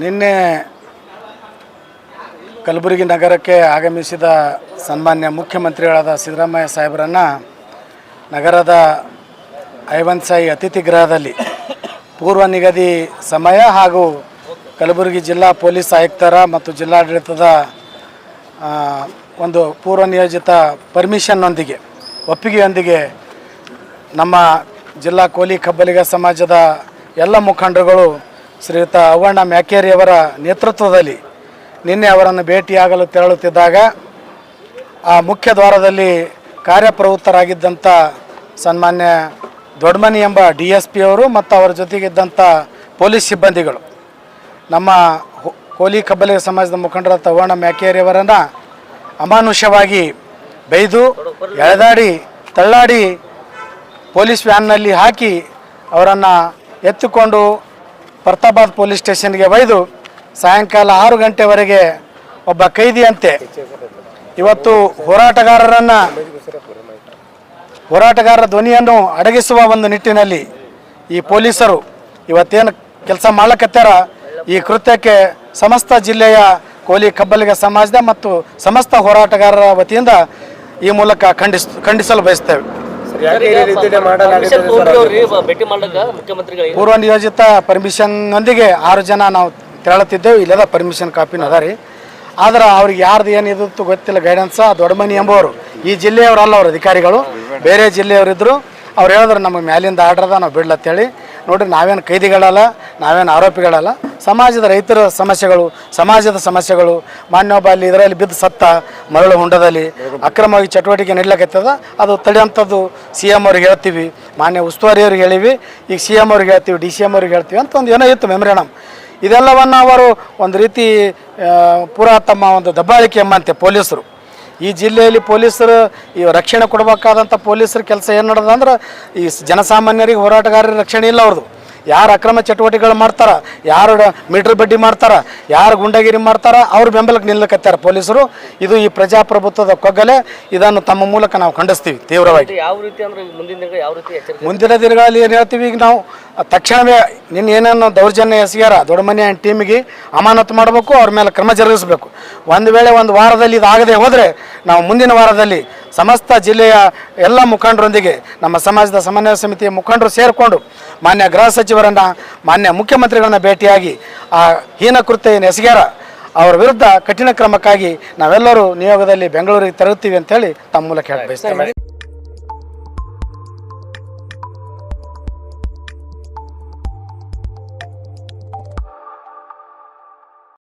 ನಿನ್ನೆ ಕಲಬುರಗಿ ನಗರಕ್ಕೆ ಆಗಮಿಸಿದ ಸನ್ಮಾನ್ಯ ಮುಖ್ಯಮಂತ್ರಿಗಳಾದ ಸಿದ್ದರಾಮಯ್ಯ ಸಾಹೇಬರನ್ನು ನಗರದ ಐವನ್ ಸಾಯಿ ಅತಿಥಿ ಗೃಹದಲ್ಲಿ ಪೂರ್ವ ನಿಗದಿ ಸಮಯ ಹಾಗೂ ಕಲಬುರಗಿ ಜಿಲ್ಲಾ ಪೊಲೀಸ್ ಆಯುಕ್ತರ ಮತ್ತು ಜಿಲ್ಲಾಡಳಿತದ ಒಂದು ಪೂರ್ವ ನಿಯೋಜಿತ ಪರ್ಮಿಷನ್ನೊಂದಿಗೆ, ಒಪ್ಪಿಗೆಯೊಂದಿಗೆ ನಮ್ಮ ಜಿಲ್ಲಾ ಕೋಲಿ ಕಬ್ಬಲಿಗ ಸಮಾಜದ ಎಲ್ಲ ಮುಖಂಡರುಗಳು ಶ್ರೀಯುತ ಅವ್ವಣ್ಣ ಮ್ಯಾಕೇರಿಯವರ ನೇತೃತ್ವದಲ್ಲಿ ನಿನ್ನೆ ಅವರನ್ನು ಭೇಟಿಯಾಗಲು ತೆರಳುತ್ತಿದ್ದಾಗ ಆ ಮುಖ್ಯ ದ್ವಾರದಲ್ಲಿ ಕಾರ್ಯಪ್ರವೃತ್ತರಾಗಿದ್ದಂಥ ಸನ್ಮಾನ್ಯ ದೊಡ್ಮನಿ ಎಂಬ ಡಿ ಎಸ್ ಪಿ ಅವರು ಮತ್ತು ಅವರ ಜೊತೆಗಿದ್ದಂಥ ಪೊಲೀಸ್ ಸಿಬ್ಬಂದಿಗಳು. ನಮ್ಮ ಕೋಲಿ ಕಬ್ಬಲಿಗ ಸಮಾಜದ ಮುಖಂಡರ ತವಣ್ಣ ಮ್ಯಾಕೇರಿಯವರನ್ನು ಅಮಾನುಷ್ಯವಾಗಿ ಬೈದು, ಎಳೆದಾಡಿ, ತಳ್ಳಾಡಿ ಪೊಲೀಸ್ ವ್ಯಾನ್ನಲ್ಲಿ ಹಾಕಿ ಅವರನ್ನು ಎತ್ತಿಕೊಂಡು ಪ್ರತಾಪಾದ್ ಪೊಲೀಸ್ ಸ್ಟೇಷನ್ಗೆ ಒಯ್ದು ಸಾಯಂಕಾಲ ಆರು ಗಂಟೆವರೆಗೆ ಒಬ್ಬ ಕೈದಿಯಂತೆ. ಇವತ್ತು ಹೋರಾಟಗಾರರನ್ನು ಹೋರಾಟಗಾರರ ಧ್ವನಿಯನ್ನು ಅಡಗಿಸುವ ಒಂದು ನಿಟ್ಟಿನಲ್ಲಿ ಈ ಪೊಲೀಸರು ಇವತ್ತೇನು ಕೆಲಸ ಮಾಡ್ಲಕತ್ತಾರ ಈ ಕೃತ್ಯಕ್ಕೆ ಸಮಸ್ತ ಜಿಲ್ಲೆಯ ಕೋಲಿ ಕಬ್ಬಲಿಗ ಸಮಾಜದ ಮತ್ತು ಸಮಸ್ತ ಹೋರಾಟಗಾರರ ವತಿಯಿಂದ ಈ ಮೂಲಕ ಖಂಡಿಸ್, ಖಂಡಿಸಲು ಬಯಸ್ತೇವೆ. ಭೇಟಿ ಮಾಡ್ಲಕ್ಕ ಮುಖ್ಯಮಂತ್ರಿಗಳಿಗೆ ಪೂರ್ವ ನಿಯೋಜಿತ ಪರ್ಮಿಷನ್ನೊಂದಿಗೆ ಆರು ಜನ ನಾವು ತೆರಳುತ್ತಿದ್ದೆವು. ಇಲ್ಲದ ಪರ್ಮಿಷನ್ ಕಾಪಿನ ಅದ ರೀ. ಆದ್ರೆ ಅವ್ರಿಗೆ ಯಾರ್ದು ಏನು ಇದಿತ್ತು ಗೊತ್ತಿಲ್ಲ ಗೈಡೆನ್ಸ್ ದೊಡ್ಡಮನಿ ಎಂಬುವರು. ಈ ಜಿಲ್ಲೆಯವರಲ್ಲ ಅವ್ರ ಅಧಿಕಾರಿಗಳು. ಬೇರೆ ಜಿಲ್ಲೆಯವರಿದ್ದರು ಅವ್ರು ಹೇಳಿದ್ರು ನಮಗೆ ಮ್ಯಾಲಿಂದ ಆರ್ಡ್ರದ ಅದ ನಾವು ಬಿಡ್ಲತ್ತೇಳಿ. ನೋಡ್ರಿ ನಾವೇನು ಕೈದಿಗಳಲ್ಲ. ನಾವೇನು ಆರೋಪಿಗಳಲ್ಲ. ಸಮಾಜದ ರೈತರ ಸಮಸ್ಯೆಗಳು, ಸಮಾಜದ ಸಮಸ್ಯೆಗಳು ಮಾನ್ಯೊಬ್ಬ ಅಲ್ಲಿ ಇದರಲ್ಲಿ ಬಿದ್ದು ಸತ್ತ ಮರಳು ಹೊಂಡದಲ್ಲಿ ಅಕ್ರಮವಾಗಿ ಚಟುವಟಿಕೆ ನಡೀಲಕತ್ತದ ಅದು ತಡೆಯುವಂಥದ್ದು ಸಿ ಎಂ ಅವ್ರಿಗೆ ಹೇಳ್ತೀವಿ, ಮಾನ್ಯ ಉಸ್ತುವಾರಿಯವ್ರಿಗೆ ಹೇಳಿವಿ, ಈಗ ಸಿ ಎಂ ಅವ್ರಿಗೆ ಹೇಳ್ತೀವಿ, ಡಿ ಸಿ ಎಂ ಅವ್ರಿಗೆ ಹೇಳ್ತೀವಿ ಅಂತ ಒಂದು ಏನೋ ಇತ್ತು ಮೆಮೊರೇಣಮ್ ಇದೆಲ್ಲವನ್ನು ಅವರು ಒಂದು ರೀತಿ ಪೂರಾ ತಮ್ಮ ಒಂದು ದಬ್ಬಾಳಿಕೆ ಎಂಬಂತೆ ಪೊಲೀಸರು. ಈ ಜಿಲ್ಲೆಯಲ್ಲಿ ಪೊಲೀಸರು, ಈ ರಕ್ಷಣೆ ಕೊಡಬೇಕಾದಂಥ ಪೊಲೀಸರ ಕೆಲಸ ಏನು ನಡೆದಂದ್ರೆ ಈ ಜನಸಾಮಾನ್ಯರಿಗೆ ಹೋರಾಟಗಾರರ ರಕ್ಷಣೆ ಇಲ್ಲ ಅವ್ರದ್ದು. ಯಾರು ಅಕ್ರಮ ಚಟುವಟಿಕೆಗಳು ಮಾಡ್ತಾರ ಯಾರು ಮೀಟರ್ ಬಡ್ಡಿ ಮಾಡ್ತಾರ ಯಾರು ಗುಂಡಗಿರಿ ಮಾಡ್ತಾರ ಅವ್ರ ಬೆಂಬಲಕ್ಕೆ ನಿಲ್ಲಕತ್ತಾರ ಪೊಲೀಸರು. ಇದು ಈ ಪ್ರಜಾಪ್ರಭುತ್ವದ ಕೊಗ್ಗಲೆ ಇದನ್ನು ತಮ್ಮ ಮೂಲಕ ನಾವು ಖಂಡಿಸ್ತೀವಿ ತೀವ್ರವಾಗಿ. ಯಾವ ರೀತಿ ಅಂದ್ರೆ ಮುಂದಿನ ದಿನ ಯಾವ ರೀತಿ ಮುಂದಿನ ದಿನಗಳಲ್ಲಿ ಏನು ಹೇಳ್ತೀವಿ ಈಗ ನಾವು ತಕ್ಷಣವೇ ನಿನ್ನ ಏನೇನು ದೌರ್ಜನ್ಯ ಎಸಗ್ಯಾರ ದೊಡ್ಡ ಮನೆ ಟೀಮಿಗೆ ಅಮಾನತು ಮಾಡಬೇಕು ಅವ್ರ ಮೇಲೆ ಕ್ರಮ ಜರುಗಿಸಬೇಕು. ಒಂದು ವೇಳೆ ಒಂದು ವಾರದಲ್ಲಿ ಇದಾಗದೆ ಆಗದೆ ಹೋದರೆ ನಾವು ಮುಂದಿನ ವಾರದಲ್ಲಿ ಸಮಸ್ತ ಜಿಲ್ಲೆಯ ಎಲ್ಲ ಮುಖಂಡರೊಂದಿಗೆ, ನಮ್ಮ ಸಮಾಜದ ಸಮನ್ವಯ ಸಮಿತಿಯ ಮುಖಂಡರು ಸೇರಿಕೊಂಡು ಮಾನ್ಯ ಗೃಹ ಸಚಿವರನ್ನು, ಮಾನ್ಯ ಮುಖ್ಯಮಂತ್ರಿಗಳನ್ನ ಭೇಟಿಯಾಗಿ, ಆ ಹೀನ ಕೃತ್ಯ ಏನು ಎಸಗ್ಯಾರ. ಅವರ ವಿರುದ್ಧ ಕಠಿಣ ಕ್ರಮಕ್ಕಾಗಿ ನಾವೆಲ್ಲರೂ ನಿಯೋಗದಲ್ಲಿ ಬೆಂಗಳೂರಿಗೆ ತೆರಳುತ್ತೀವಿ ಅಂತೇಳಿ ತಮ್ಮ ಮೂಲಕ ಹೇಳಿ